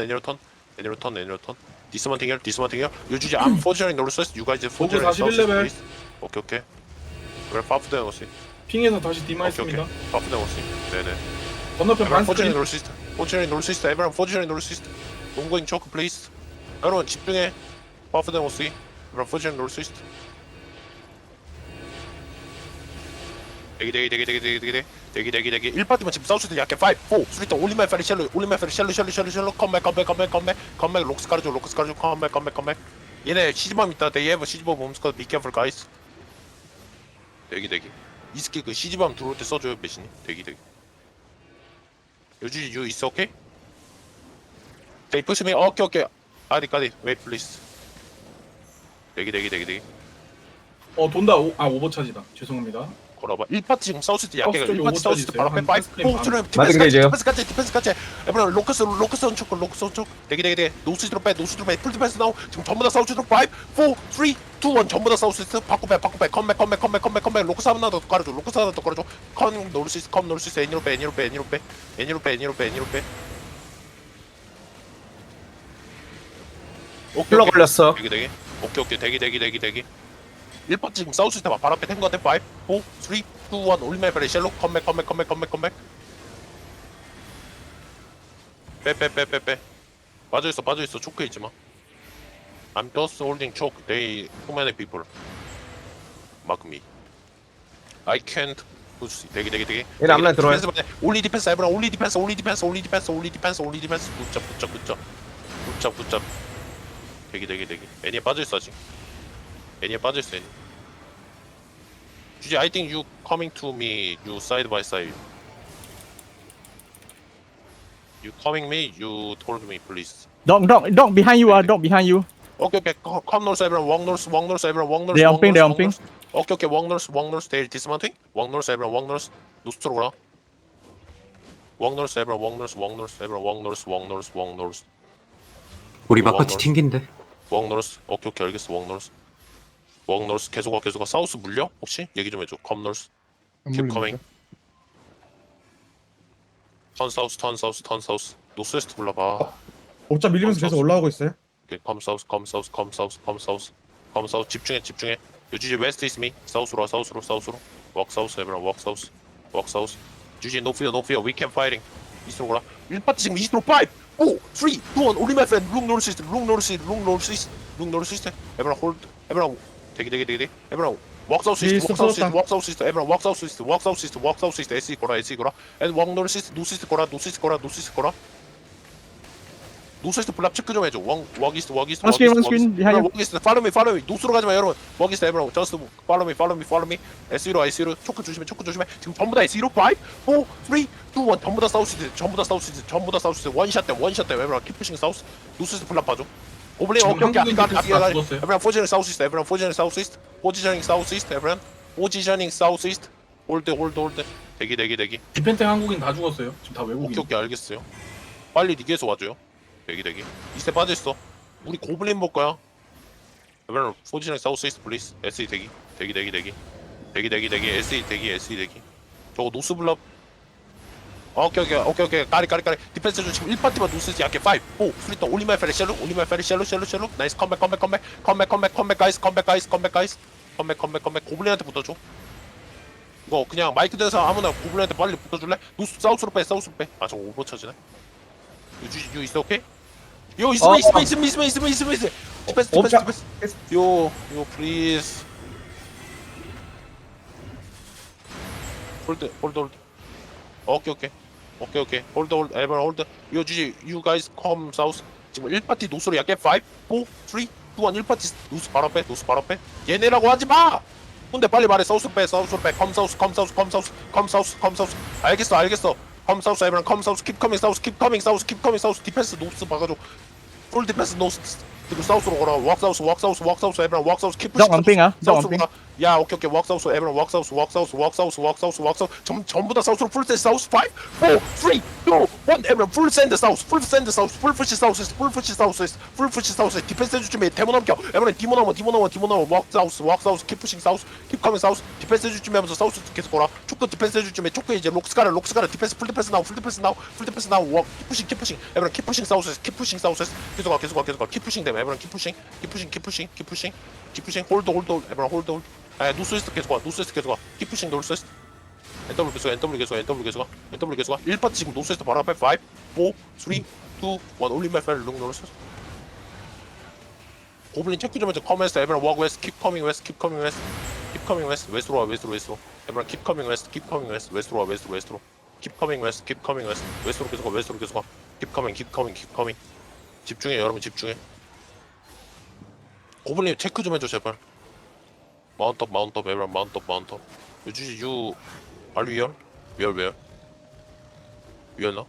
애니로 턴? 애니로 턴? 애니로 턴? 디스먼팅 힐 디스먼팅 힐 유주지 암 포지셔닝 노르스 유 가이즈 보고 포지셔닝 41 레벨. 오케이 오케이. 그래 파프 되는 거지 핑에서 다시 오케이 디마했습니다. 오케이 파프 되는 거지 네네. 건너편 포지셔닝 반스크린. 노르스 포지셔닝 노르스 에브런 포지셔닝 노르스 농구잉 초크 플레이스. 여러분 집중해. 파프 되는 거지 에브런 포지셔닝 노르스 대기 대기 대기 대기 대기 대기 대기 대기 대기. 1파티만 지금 사우스드 약해. 5 4 3 2 올리마이 페리 샬로 올리마이 페리 샬로 샬로 샬로 샬로. 컴백 컴백 컴백 컴백. 컴백 록스 가르죠 록스 가르죠 컴백 컴백 컴백. 얘네 시즈밤 있다. They 시즈밤 홈스쿼드 be careful 대기 대기. 이 스킬 그 시즈밤 들어올 때 써줘요 배신이. 대기 대기. 요지 유 있어 오케이? They push me. 오케이 오케이. 아디 까디 wait please. 대기 대기 대기 대기. 어 돈다. 오, 아 오버차지다. 죄송합니다. 걸어봐. 1파트 지금 사우스트 약해 사우스 쪽에 1파트 사우스트 오버차지 바로 앞에 있어요. 파이브 한 파스크림 4 3 맞은 디펜스 이제요. 디펜스 같이 에브런 로커스 로커스 온쪽 로커스 온쪽 대기 대기 대기. 노스트로 빼 노스트로 빼풀 디펜스 나오. 지금 전부 다 사우스트로 5 4 3 2 1 전부 다 사우스트 바꿔 빼 바꿔 빼. 컴백 컴백 컴백 컴백 컴백 로커스 하나 더 깔아줘. 로커스 하나 더 깔아줘. 컴 노르시스 컴 노르시스 애니로 빼 애니로 빼 애니로 빼. 애니로 빼 애니로 빼 애니로 빼. 오케이 흘러 오케이 걸렸어. 대기 대기. 오케이 오케이. 대기 대기 대기 대기 1번 지금 사우스 시스템 바로 앞에 탱거 같아 5 4 3 2 1 올리메 페리 샬로 컴백 컴백 컴백 컴백 컴백 빼빼빼빼빼. 빠져있어 빠져있어. 초크 있지마. I'm just holding choke. They too many people. Mark me. I can't push. 대기 대기 대기. 얘네 앞라인 들어와요. 올리 디펜스 에브라 올리 디펜스 올리 디펜스 올리 디펜스 올리 디펜스 올리 디펜스 굿잡 굿잡 굿잡 굿잡 굿잡 대기 대기 대기. 애니에 빠져있어 아직 애니에 빠져있어 애니 주지 I think you coming to me you side by side you coming me you told me please Dog, dog, dog behind you, uh, dog behind you. 오케이 오케이 come come north everyone walk north walk north everyone walk north They walk jumping, north, they walk north. 오케이 오케이 walk north walk north they dismounting walk north everyone walk north 노스트로 가라 walk north everyone walk north walk north everyone walk north walk north walk north 우리 뭐 마커티 먹어? 튕긴데 walk north 오케이 오케이 알겠어 walk north walk north 계속 가 계속 가 사우스 물려? 혹시? 얘기 좀 해줘. Come north. keep coming 턴 사우스 턴 사우스 턴 사우스 노스웨스트 불러봐. 옥자 밀리면서 계속 올라가고 있어요. 오케이. 컴 사우스 컴 사우스 컴 사우스 컴 사우스 컴 사우스 집중해 집중해. 유지지 웨스트 이스 미 사우스로 와 사우스로 사우스로. 웍 사우스 에브런 웍 사우스 웍 사우스 유지 노 피어 노 피어 위캠 파이팅 이스트로 가라 1파트 지금 이스트로 5 4 3 2 1 올리 마이 프렌드 룩 노르 시스템 룩 노르 시스템 룩 노르 시스템 룩 노르 시스템 에브런 홀드 에브런 대기 대기 대기 대기 에브런 웍 사우스 시스템 웍 사우스 시스템 웍 사우스 시스템 에브런 웍 사우스 시스템 웍 사우스 시스템 웍 사우스 시스템 SE 거라 SE 거라. 앤웍 노르 시스템 노 시스템 거라 노 시스템 거라 노 시스템 거라. 노스이스트 블랍 체크 좀 해줘. 원 워기스트 워기스트. 워기스트 팔로우 미 팔로우 미 노스로 가지 마 여러분. 워기스트 에브로 저스트 팔로우 미 팔로우 미 팔로우 미 SE로. SE로 초크 조심해 초크 조심해. 지금 전부 다 SE로? 5 4 3 2 1 전부 다 사우스이스트 전부 다 사우스이스트 전부 다 사우스이스트 원샷 때 원샷 때. 에브로 키프싱 사우스 노스이스트 블랍 봐줘. 오블리 오케이 오케이 I got it, I got it. 죽었어요. Everyone positioning southeast. Everyone positioning southeast. Positioning southeast. Everyone positioning southeast. 올때 올때 올때 대기 대기 대기. 디펜트 한국인 다 죽었어요. 지금 다 오케이 외국인. 오케이 알겠어요. 빨리 리게에서 와줘요. 대기 대기. 이스테 빠져 있어. 우리 고블린 볼 거야. Everyone positioning southeast, please. SE 대기 대기 대기 대기 대기 대기 대기 SE 대기 SE 대기. 저거 노스 블럽 오케이 오케이 오케이 오케이. 까리 까리 까리. 디펜스 좀 지금 1파티만 노스지. 약해. 5 4 3 2 올리마이 페리 샬로 올리마이 페리 샬로 샬로 샬로 나이스. 컴백 컴백 컴백. 컴백 컴백 컴백 가이스. 컴백 가이스 컴백 가이스. 컴백 컴백 컴백. 고블린한테 붙어줘. 이거 그냥 마이크 사람 아무나 고블린한테 빨리 붙어줄래? 노스 사우스로 빼 사우스로 빼아 저거 오버쳐지네. 유지 유 있어 오케이? 요 있으면 어. 있으면 있으면 있으면 있으면 있으면 있으면. 디펜스 디펜스 없자. 디펜스. 요요 플리즈 홀드 홀드 홀드 오케이 오케이. 오케이 오케이. 홀드 홀드. 에버 홀드. 요 주지. 유 가이스 컴 사우스 지금 1파티 노스로 약해. 5 4 3 2 1 1파티 노스 바로 빼 노스 바로 빼 얘네라고 하지 마! 근데 빨리 말해. 사우스 빼 사우스로 빼컴 사우스 컴 사우스 컴 사우스 컴 사우스 컴 사우스 알겠어 알겠어. 컴 사우스 에브런 컴 사우스 킵 커밍 사우스 킵 커밍 사우스 킵 커밍 사우스 디펜스 노스 박아줘 풀 디펜스 노스 그리고 사우스로 걸어 왁 사우스 왁 사우스 왁 사우스 에브런 왁 사우스 킵 Dog on ping ah. Dog on 사우스로 ping. 가. 야 오케이 오케이 왁 사우스 에브런 왁 사우스 왁 사우스 왁 사우스 왁 사우스 왁 사우스 전 전부 다 사우스로 풀 세트 사우스 5 4 3 2 1 에브런 풀 샌드 사우스 풀 샌드 사우스 풀 푸시 사우스 풀 푸시 사우스 풀 푸시 사우스 디펜스 해줄 준비 데모 넘겨 에브런 디모 넘어 디모 넘어 디모 넘어 왁 사우스 왁 사우스 킵 사우스 킵 커밍 사우스 디펜스 해줄 준비 하면서 사우스 계속 걸어 초크 디펜스 해줄 준비 초크 이제 록스카라 록스카라 디펜스 풀 디펜스 나오 풀 디펜스 나오 풀 디펜스 나오 왁 푸싱 에브런 킵 푸싱 사우스 킵 푸싱 사우스 계속 가 계속 가 계속 가킵 푸싱 되면 에브런 킵 푸싱 킵 푸싱 킵 푸싱 킵 푸싱 킵 푸싱 홀드 홀드 에브런 홀드 홀드 아 노스웨스트 계속 가 노스웨스트 계속 가킵 푸싱 노스웨스트. NW 계속 가 NW 계속 가 NW 계속 가 NW 계속 가 1파트 지금 노스웨스트 바로 앞에 5 4 3 2 1 올림말 펠룩 노스웨스트. 고블린 체크 좀 해줘. 커맨스 에브런 워크 웨스트 킵 커밍 웨스트 킵 커밍 웨스트 킵 커밍 웨스트 웨스트로 와 웨스트로 웨스트로. 에브런 킵 커밍 웨스트 킵 커밍 웨스트 웨스트로 와 웨스트로 웨스트로. 킵 커밍 웨스트 킵 커밍 웨스트 웨스트로 계속 가 웨스트로 계속 가킵 커밍 킵 커밍 킵 커밍 집중해 여러분 집중해 고블린 체크 좀 해줘 제발 마운트업 마운트업 에브런 마운트업 마운트업 유주지 유 알류 위얼? 위얼 웨어? 위얼 나?